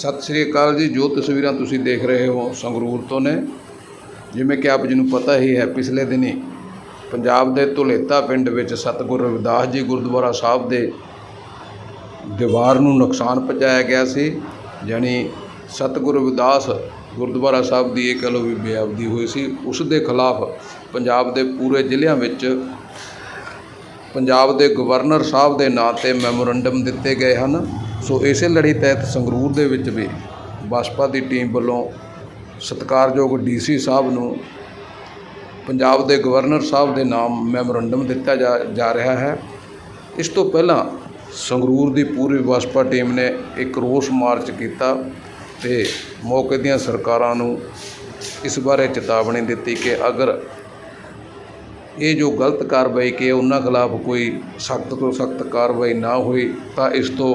ਸਤਿ ਸ੍ਰੀ ਅਕਾਲ ਜੀ। ਜੋ ਤਸਵੀਰਾਂ ਤੁਸੀਂ ਦੇਖ ਰਹੇ ਹੋ ਸੰਗਰੂਰ ਤੋਂ ਨੇ। ਜਿਵੇਂ ਕਿ ਆਪ ਜੀ ਨੂੰ ਪਤਾ ਹੀ ਹੈ, ਪਿਛਲੇ ਦਿਨੀ ਪੰਜਾਬ ਦੇ ਧੁਲੇਤਾ ਪਿੰਡ ਵਿੱਚ ਸਤਿਗੁਰ ਰਵਿਦਾਸ ਜੀ ਗੁਰਦੁਆਰਾ ਸਾਹਿਬ ਦੇ ਦੀਵਾਰ ਨੂੰ ਨੁਕਸਾਨ ਪਹੁੰਚਾਇਆ ਗਿਆ ਸੀ। ਯਾਨੀ ਸਤਿਗੁਰ ਰਵਿਦਾਸ ਗੁਰਦੁਆਰਾ ਸਾਹਿਬ ਦੀ ਇਹ ਕਹਿ ਲਓ ਵੀ ਬੇਅਬਦੀ ਹੋਈ ਸੀ। ਉਸ ਦੇ ਖਿਲਾਫ ਪੰਜਾਬ ਦੇ ਪੂਰੇ ਜ਼ਿਲ੍ਹਿਆਂ ਵਿੱਚ ਪੰਜਾਬ ਦੇ ਗਵਰਨਰ ਸਾਹਿਬ ਦੇ ਨਾਂ ਤੇ ਮੈਮੋਰੰਡਮ ਦਿੱਤੇ ਗਏ ਹਨ। ਸੋ ਇਸੇ ਲੜੀ ਤਹਿਤ ਸੰਗਰੂਰ ਦੇ ਵਿੱਚ ਵੀ ਬਸਪਾ ਦੀ ਟੀਮ ਵੱਲੋਂ ਸਤਿਕਾਰਯੋਗ ਡੀਸੀ ਸਾਹਿਬ ਨੂੰ ਪੰਜਾਬ ਦੇ ਗਵਰਨਰ ਸਾਹਿਬ ਦੇ ਨਾਮ ਮੈਮੋਰੰਡਮ ਦਿੱਤਾ ਜਾ ਰਿਹਾ ਹੈ। ਇਸ ਤੋਂ ਪਹਿਲਾਂ ਸੰਗਰੂਰ ਦੀ ਪੂਰੀ ਬਸਪਾ ਟੀਮ ਨੇ ਇੱਕ ਰੋਸ ਮਾਰਚ ਕੀਤਾ ਤੇ ਮੌਕੇ ਦੀਆਂ ਸਰਕਾਰਾਂ ਨੂੰ ਇਸ ਬਾਰੇ ਚੇਤਾਵਨੀ ਦਿੱਤੀ ਕਿ ਅਗਰ ਇਹ ਜੋ ਗਲਤ ਕਾਰਵਾਈ ਕਿ ਉਹਨਾਂ ਖਿਲਾਫ ਕੋਈ ਸਖਤ ਤੋਂ ਸਖਤ ਕਾਰਵਾਈ ਨਾ ਹੋਈ ਤਾਂ ਇਸ ਤੋਂ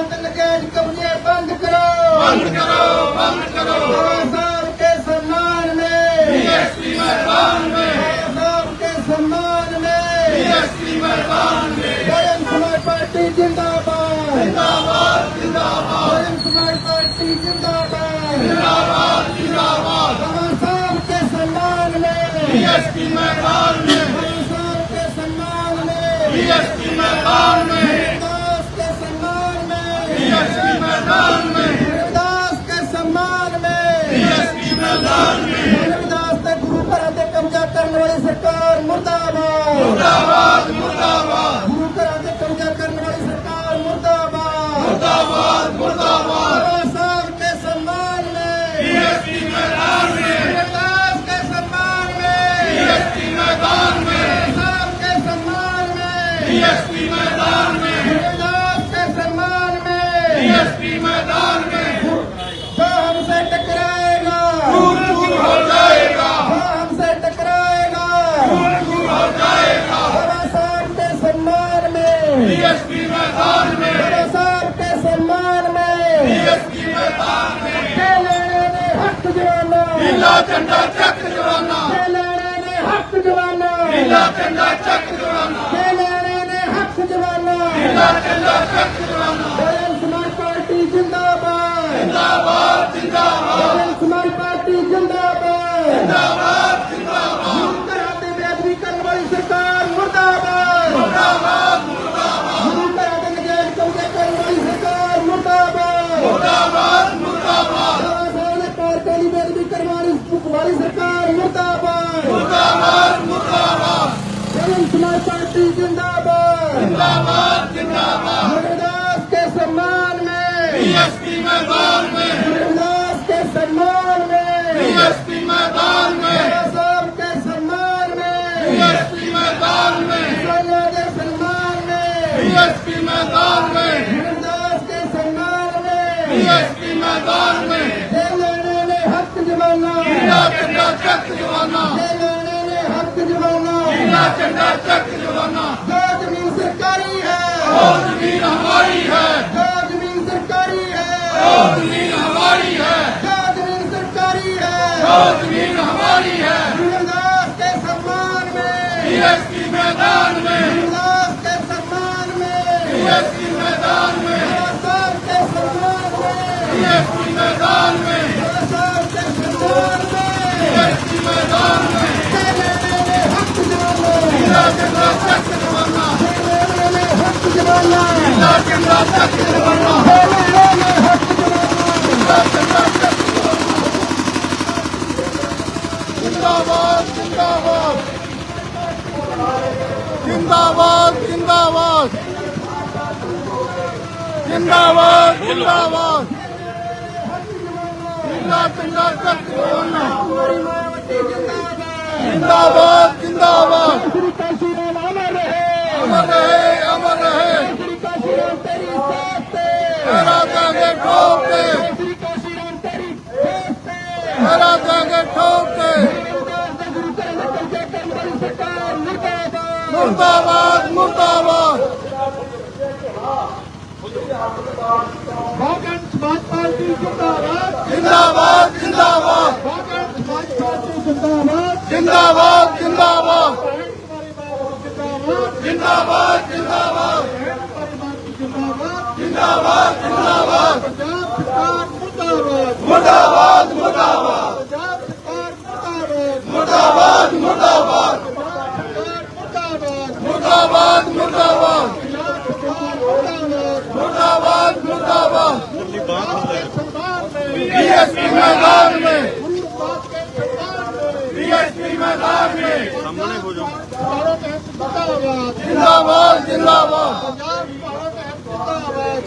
ਜਿੰਦਾਬਾਦ। ਜਿੰਦਾਬਾਦ ਜਿੰਦਾਬਾਦ। ਬਲਮ ਸਮਾਜ ਪਾਰਟੀ ਜਿੰਦਾਬਾਦ। ਜਿੰਦਾਬਾਦ ਜਿੰਦਾਬਾਦ। ਬਾਬਾ ਸਾਹਿਬ ਕੇ ਸਨਮਾਨ ਮੇ। ਬੀਐਸਪੀ ਮੈਦਾਨ ਮੇ। ਬਾਬਾ ਸਾਹਿਬ ਕੇ ਸਨਮਾਨ ਮੇ। ਬੀਐਸਪੀ ਮੈਦਾਨ ਮੇ। ਮੁਰਦਾਬਾਦ ਮੁਰਦਾਬਾਦ। ਗੁਰੂ ਘਰਾਂ ਤੇ ਕਬਜ਼ਾ ਕਰਨ ਵਾਲੀ ਸਰਕਾਰ ਮੁਰਦਾਬਾਦ। ਮੁਰਦਾਬਾਦ ਮੁਰਦਾਬਾਦ। ਬਾਬਾ ਸਾਹਿਬ ਕੇ ਸਨਮਾਨ ਮੇਂ। ਡੀਐਸਪੀ ਮੈਦਾਨ ਮੇਂ। ਵਿਕਾਸ ਕੇ ਸਨਮਾਨ ਮੇਂ। ਡੀਐਸਪੀ ਮੈਦਾਨ ਮੇਂ। ਸਾਹਿਬ ਕੇ ਸਨਮਾਨ ਮੇਂ। ਡੀਐਸਪੀ ਨੀਲਾ ਝੰਡਾ ਚੱਕ ਜਵਾਨਾ। ਤੇ ਲੈਣੇ ਨੇ ਹੱਕ ਜਵਾਨਾ। ਨੀਲਾ ਝੰਡਾ ਚੱਕ ਜਵਾਨਾ। ਤੇ ਲੈਣੇ ਨੇ ਹੱਕ ਜਵਾਨਾ। ਨੀਲਾ ਝੰਡਾ ਚੱਕ ਜਵਾਨਾ। ਬਦਲ ਸਮਾਜ ਪਾਰਟੀ ਜਿੰਦਾਬਾਦ। ਜਿੰਦਾਬਾਦ ਜਿੰਦਾਬਾਦ। ਬਦਲ ਸਮਾਜ ਪਾਰਟੀ ਜਿੰਦਾਬਾਦ। ਜਿੰਦਾਬਾਦ। ہماری سرکار مردہ آباد مردہ آباد مردہ آباد جن سماج پارٹی زندہ آباد۔ زندہ آباد زندہ آباد۔ مرداز کے سمان میں۔ بی ایس پی میدان میں۔ مرداز کے سمان میں۔ بی ایس پی میدان میں۔ ਜਵਾਨਾ। ਲੈ ਲੈਣੇ ਨੇ ਹੱਕ ਜਵਾਨਾ। ਜਿੰਨਾ ਝੰਡਾ ਚੱਕ ਜਵਾਨਾ। ਜੋ ਜ਼ਮੀਨ ਸਰਕਾਰੀ ਹੈ। ਉਹ ਜ਼ਮੀਨ ਹਮਾਰੀ ਹੈ। ਜੋ ਜ਼ਮੀਨ ਸਰਕਾਰੀ ਹੈ। ਉਹ ਜ਼ਮੀਨ ਹਮਾਰੀ ਹੈ। ਜੋ ਜ਼ਮੀਨ ਸਰਕਾਰੀ ਹੈ। ਜੋ ਜਿੰਦਾਬਾਦ ਜਿੰਦਾਬਾਦ ਜਿੰਦਾਬਾਦ ਜਿੰਦਾਬਾਦ ਜਿੰਦਾਬਾਦ ਜਿੰਦਾਬਾਦ ਜਿੰਦਾ ਪਿੰਡਾ ਤੱਕ ਹੋਣਾ ਜਿੰਦਾਬਾਦ ਜਿੰਦਾਬਾਦ ਸ੍ਰੀ ਕਾਸ਼ੀ ਦਾ ਨਾਮ ਰਹੇ ਅਮਰ ਰਹੇ ਠੋਕੇ। ਸ੍ਰੀ ਕਾਸ਼ੀ ਰਾਮ ਤੇਰੀ ਠੋਕੇ। ਹਰਾ ਦਾਂਗੇ ਠੋਕੇ ਮੁਰਦਾਬਾਦ ਮੁਰਦਾਬਾਦ। ਬਾਗਨ ਸਮਾਜ ਪਾਰਟੀ ਜਿੰਦਾਬਾਦ। ਜਿੰਦਾਬਾਦ ਜਿੰਦਾਬਾਦ। ਬਾਗਨ ਸਮਾਜ ਪਾਰਟੀ ਜਿੰਦਾਬਾਦ। ਜਿੰਦਾਬਾਦ ਜਿੰਦਾਬਾਦ। ਜਿੰਦਾਬਾਦ میدان میں بی ایس پی میدان میں زندہ باد زندہ باد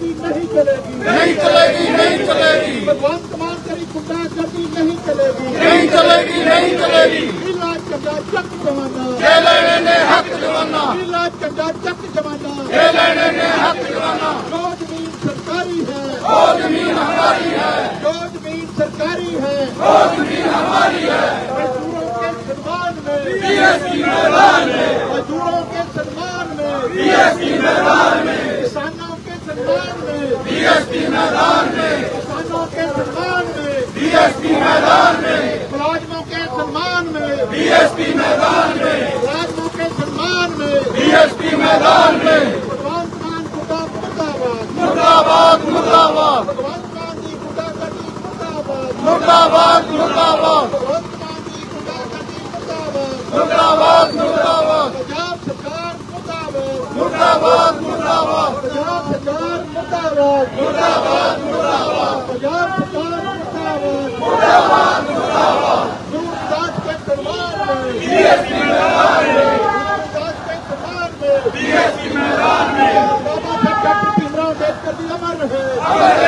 نہیں چلے گی۔ نہیں چلے گی نہیں چلے گی۔ بھگوانت مان کری گنڈا گردی نہیں چلے گی۔ نہیں چلے گی نہیں چلے گی۔ چک جمانا جے لینے نے حق جمانا چک جمانا جے لینے نے سرکاری ہے۔ زمین ہماری ہے۔ جو زمین سرکاری ہے۔ زمین ہماری ہے۔ मैदान में भगवंत मान गुंडा मुर्दाबाद मुर्दाबाद मुर्दाबाद भगवंत मान की गुंडागर्दी मुर्दाबाद मुर्दाबाद मुर्दाबाद भगवंत मान की गुंडागर्दी मुर्दाबाद मुर्दाबाद मुर्दाबाद पंजाब सरकार मुर्दाबाद அமர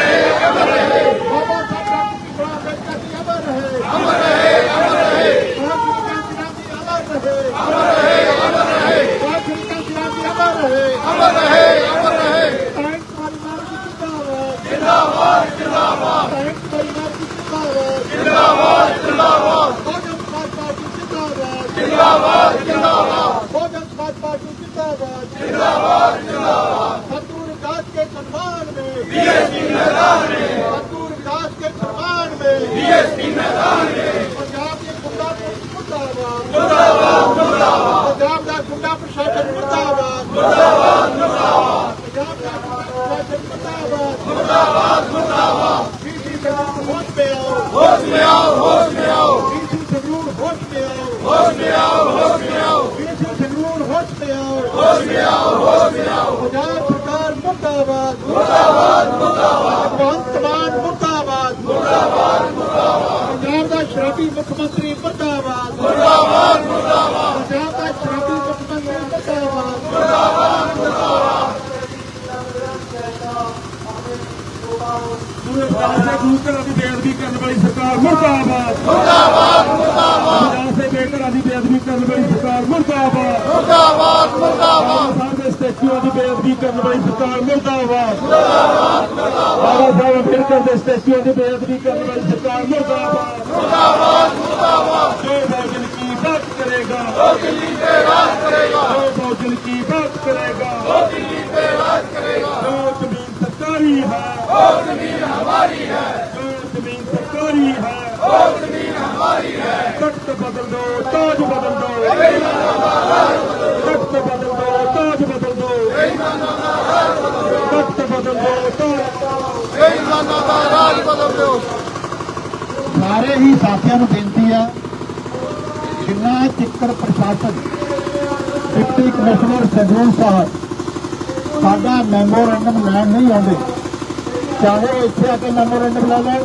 ਮਿੱਟੀ ਮੈਦਾਨ ਏ ਪੰਜਾਬ ਦੇ ਗੁੰਡਾ ਮੁਰਦਾਬਾਦ ਮੁਰਦਾਬਾਦ ਮੁਰਦਾਬਾਦ ਪੰਜਾਬ ਦਾ ਗੁੰਡਾ ਪ੍ਰਸ਼ਾਸਨ ਮੁਰਦਾਬਾਦ ਮੁਰਦਾਬਾਦ ਮੁਰਦਾਬਾਦ ਪੰਜਾਬ ਦਾ ਗੁੰਡਾ ਪ੍ਰਸ਼ਾਸਨ ਮੁਰਦਾਬਾਦ ਮੁਰਦਾਬਾਦ ਮੁਰਦਾਬਾਦ ਬੀਬੀ ਜਨਾਬ ਹੋਸ਼ ਮੇ ਆਓ ਹੋਸ਼ ਮੇ ਆਓ ਹੋਸ਼ ਮੇ ਆਓ ਬੀਬੀ ਜ਼ਰੂਰ ਹੋਸ਼ ਮੇ ਆਓ ਹੋਸ਼ ਮੇ ਆਓ ਹੋਸ਼ ਮੇ ਆਓ ਬੀਬੀ ਜ਼ਰੂਰ ਹੋਸ਼ ਮੇ ਆਓ ਹੋਸ਼ ਮੇ ਆਓ ਹੋਸ਼ ਮੇ ਆਓ ਪੰਜਾਬ ਸਰਕਾਰ ਮੁਰਦਾਬਾਦ ਮੁਰਦਾਬਾਦ ਮੁਰਦਾਬਾਦ ਭਗਵੰਤ ਮਾਨ ਮੁਰਦਾਬਾਦ ਮੁਰਦਾਬਾਦ ਸ਼ਰਾਬੀ ਮੁੱਖ ਮੰਤਰੀ ਮੁਰਦਾਬਾਦ। ਮੁਰਦਾਬਾਦ ਮੁਰਦਾਬਾਦ। ਪੰਜਾਬ ਦਾ ਸ਼ਰਾਬੀ ਮੁੱਖ ਮੰਤਰੀ ਮੁਰਦਾਬਾਦ। ਮੁਰਦਾਬਾਦ ਮੁਰਦਾਬਾਦ। ਮੁਰਦਾਬਾਦ ਦੇ ਗੁਰੂ ਘਰਾਂ ਦੀ ਬੇਅਦਬੀ ਕਰਨ ਵਾਲੀ ਸਰਕਾਰ ਮੁਰਦਾਬਾਦ। ਮੁਰਦਾਬਾਦ ਮੁਰਦਾਬਾਦ। ਕਿਸਾਨਾਂ ਦੀ ਬੇਅਦਬੀ ਕਰਨ ਵਾਲੀ ਸਰਕਾਰ ਮੁਰਦਾਬਾਦ। ਮੁਰਦਾਬਾਦ ਮੁਰਦਾਬਾਦ। ਸਾਡੇ ਸਟੈਚੂ ਦੀ ਬੇਅਦਬੀ ਕਰਨ ਵਾਲੀ ਸਰਕਾਰ ਮੁਰਦਾਬਾਦ। ਮੁਰਦਾਬਾਦ ਮੁਰਦਾਬਾਦ ਬਾਬਾ ਸਾਹਿਬ ਅੰਬੇਦਕਰ ਦੇ ਸਟੈਚੂ ਦੀ ਬੇਅਦਬੀ ਕਰਨ ਵਾਲੀ ਸਰਕਾਰ ਮੁਰਦਾਬਾਦ। ਮੁਰਦਾਬਾਦ ਮੁਰਦਾਬਾਦ। ਜੋ ਬੌਜਨ ਕੀ ਬਾਤ ਕਰੇਗਾ। ਉਹ ਦਿੱਲੀ ਤੇ ਰਾਜ ਕਰੇਗਾ। ਜੋ ਬੌਜਨ ਕੀ ਬਾਤ ਕਰੇਗਾ। ਉਹ ਦਿੱਲੀ ਤੇ ਰਾਜ ਕਰੇਗਾ। ਜੋ ਜ਼ਮੀਨ ਸਰਕਾਰੀ ਹੈ। ਉਹ ਜ਼ਮੀਨ ਹਮਾਰੀ ਹੈ। ਜੋ ਜ਼ਮੀਨ ਸਰਕਾਰੀ ਹੈ। ਉਹ بدل دو بدل دو۔ سارے ہی ساتھیوں کو بےنتی ہے جنا چکر پرشاسن، ڈپٹی کمشنر سجون صاحب، ساڈا میمورینڈم لین نہیں آتے چاہے اتنے آ کے میمورینڈم لے لین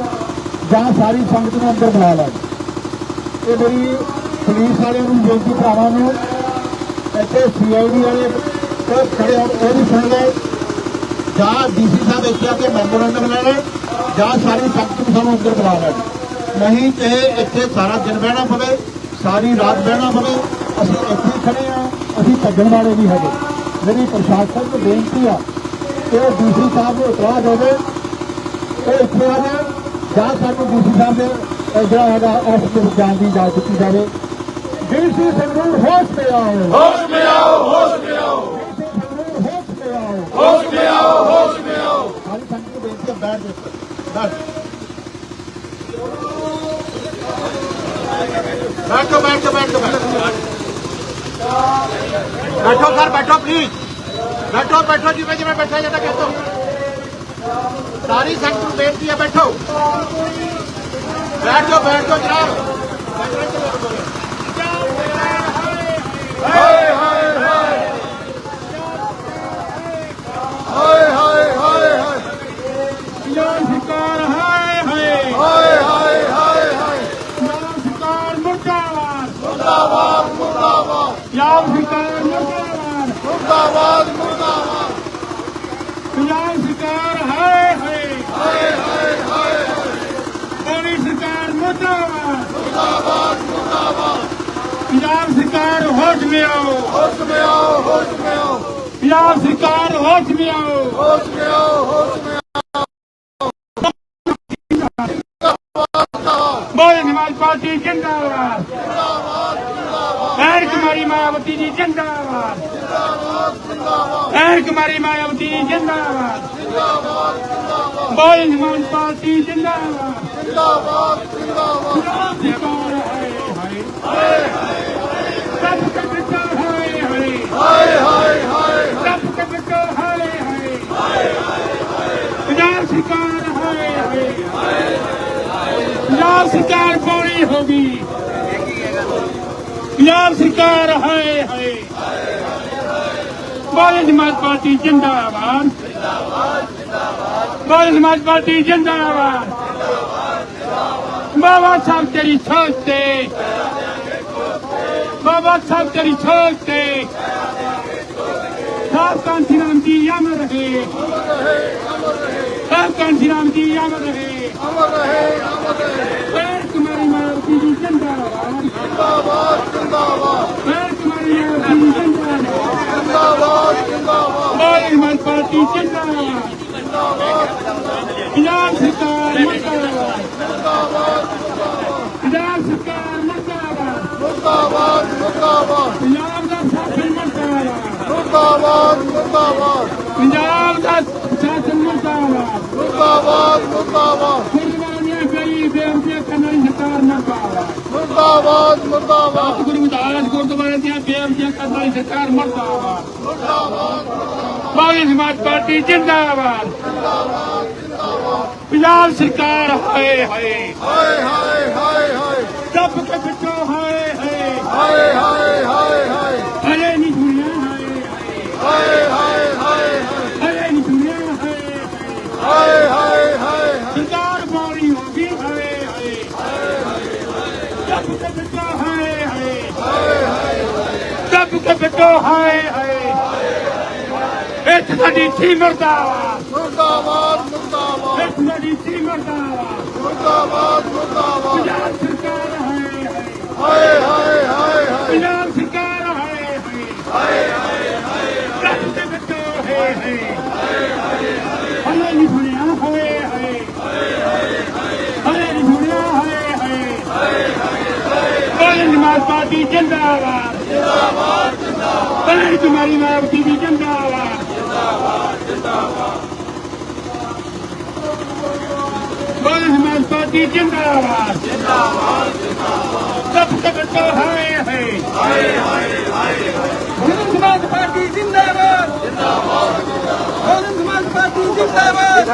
ਜਾਂ ساری ਸੰਗਤ ਨੂੰ ਅੰਦਰ ਬੁਲਾ ਇਹ ਮੇਰੀ ਪੁਲਿਸ ਵਾਲਿਆਂ ਨੂੰ ਬੇਨਤੀ ਭਰਾਵਾਂ ਨੂੰ, ਇੱਥੇ ਸੀਆਈਡੀ ਵਾਲੇ ਉਹ ਖੜੇ ਹੋ ਉਹ ਵੀ ਸੁਣ ਲਓ। ਜਾਂ ਡੀਸੀ ਸਾਹਿਬ ਇੱਥੇ ਆ ਕੇ ਮੈਮੋਰੰਡਮ ਲੈ ਲੈਣ, ਜਾਂ ਸਾਰੀ ਸੰਗਤ ਨੂੰ ਸਾਨੂੰ ਅੰਦਰ ਬੁਲਾ ਲੈਣ। ਨਹੀਂ ਤੇ ਇੱਥੇ ਸਾਰਾ ਦਿਨ ਬਹਿਣਾ ਪਵੇ, ਸਾਰੀ ਰਾਤ ਬਹਿਣਾ ਪਵੇ। ਅਸੀਂ ਇੱਥੇ ਖੜੇ ਆ ਅਸੀਂ ਭੱਜਣ ਵਾਲੇ ਵੀ ਹੈਗੇ। ਮੇਰੀ ਪ੍ਰਸ਼ਾਸਨ ਨੂੰ ਬੇਨਤੀ ਆ ਕਿ ਉਹ ਡੀਸੀ ਸਾਹਿਬ ਨੂੰ ਇਤਰਾਜ਼ ਹੋਵੇ, ਉਹ ਇੱਥੇ ਆ ਜਾਣ, ਜਾਂ ਸਾਨੂੰ ਡੀਸੀ ਸਾਹਿਬ ਦੇ بیٹھو سر بیٹھو پلیز۔ بیٹھو بیٹھو جی جی بیٹھا جاتا بہت ساری سینٹ بے بیٹھو۔ बैठ जाओ बैठ जाओ जनाब سرکار ہوش میں آؤ۔ ہوش میں آؤ ہوش میں آؤ۔ پنجاب سرکار ہوش میں آؤ۔ ہوش میں آؤ ہوش میں پارٹی زندہ آباد کماری مایاوتی جی زندہ آباد خیر کماری مایاوتی جی زندہ آباد پارٹی زندہ آباد پنجاب سرکار ہائے ہائے بھارت سماج پارٹی زندہ آباد بال سماج پارٹی زندہ آباد بابا صاحب تیری سوچتے बाबा साहब तेरी सोच से साहब कांसी राम जी अमर रहे साहब कांसी राम जी अमर रहे पैर तुम्हारी मायावती जी जिंदाबाद पैर तुम्हारी मायावती जी जिंदाबाद हमारी हमारी पार्टी जिंदाबाद पंजाब सरकार पंजाब सरकार ਮੁਰਦਾਬਾਦ ਮੁਰਦਾਬਾਦ। ਪੰਜਾਬ ਦਾ ਸ਼ਾਸਨ ਮੁਰਦਾਬਾਦ। ਮੁਰਦਾਬਾਦ ਮੁਰਦਾਬਾਦ। ਪੰਜਾਬ ਦਾ ਸ਼ਾਸਨ ਮੁਰਦਾਬਾਦ। ਮੁਰਦਾਬਾਦ ਮੁਰਦਾਬਾਦ। ਕੁਰਬਾਨੀਆਂ ਗਈ ਬੇਅੰਤਿਆ ਕਨਾਈ ਸਰਕਾਰ ਨਾ ਪਾਵਾ। ਮੁਰਦਾਬਾਦ ਮੁਰਦਾਬਾਦ। ਗੁਰੂ ਦਾਸ ਗੁਰਦੁਆਰੇ ਦੀਆਂ ਬੇਅੰਤਿਆ ਕਨਾਈ ਸਰਕਾਰ ਮੁਰਦਾਬਾਦ ਮੁਰਦਾਬਾਦ। ਬਾਗੀ ਸਮਾਜ ਪਾਰਟੀ ਜਿੰਦਾਬਾਦ। ਪੰਜਾਬ ਸਰਕਾਰ ਹਾਏ ਹਾਏ। ਹਾਏ ਹਾਏ ਹਾਏ ਹਾਏ। ਦੱਬ ਕੇ ਹਾਏ ਹਾਏ ਹਾਏ ਹਾਏ ਅਰੇ ਨਹੀਂ ਸੁਣਿਆ ਹਾਏ ਹਾਏ ਹਾਏ ਹਾਏ ਅਰੇ ਨਹੀਂ ਸੁਣਿਆ ਹਾਏ ਹਾਏ ਹਾਏ ਸਰਕਾਰ ਬੋਲੀ ਹੋ ਗਈ ਹਾਏ ਹਾਏ ਹਾਏ ਹਾਏ ਬਿੱਟੋ ਹਾਏ ਹਾਏ ਹਾਏ ਹਾਏ ਦੱਬ ਕੇ ਬਿੱਟੋ ਹਾਏ ਹਾਏ ਇੱਥੇ ਸਾਡੀ ਥੀ ਮਰਦਾਵਾ ਮਰਦਾਵਾ ਮਰਦਾਵਾ ਇੱਥੇ ਸਾਡੀ ਥੀ ਮਰਦਾਵਾ ਮਰਦਾਵਾ ਮਰਦਾਵਾ ਹਾਏ ਹਾਏ ਹਾਏ ਹਾਏ ਪੰਜਾਬ ਸਰਕਾਰ ਹਾਏ ਹਾਏ। ਹਾਏ ਹਾਏ ਹਾਏ ਦੇ ਵਿੱਚ ਹਾਏ ਹਾਏ। ਹਾਏ ਹਾਏ ਹਾਏ ਨਹੀਂ ਸੁਣਿਆ, ਹਾਏ ਹਾਏ। ਹਾਏ ਹਾਏ ਹਾਏ ਨਹੀਂ ਸੁਣਿਆ, ਹਾਏ ਹਾਏ। ਹਾਏ ਹਾਏ ਹਾਏ ਨਮਾਜ਼ ਪਾਰਟੀ ਜਿੰਦਾਬਾਦ। ਜਿੰਦਾਬਾਦ ਜਿੰਦਾਬਾਦ ਬਣੇ ਤੁਹਾਡੀ ਮਾਂ ਬੀਬੀ ਜਿੰਦਾਬਾਦ। ਜਿੰਦਾਬਾਦ ਜਿੰਦਾਬਾਦ ਬਣੇ ਹਮਾਂ ਪਾਰਟੀ ਜਿੰਦਾਬਾਦ ਜਿੰਦਾਬਾਦ ਜਿੰਦਾਬਾਦ। ਸਖਤ ਡਟਾ ਹੈ ਹੈ ਹਾਏ ਹਾਏ ਹਾਏ ਬਹੁਜਨ ਸਮਾਜ ਪਾਰਟੀ ਜ਼ਿੰਦਾਬਾਦ ਜ਼ਿੰਦਾਬਾਦ ਬਹੁਜਨ ਸਮਾਜ ਪਾਰਟੀ ਜ਼ਿੰਦਾਬਾਦ।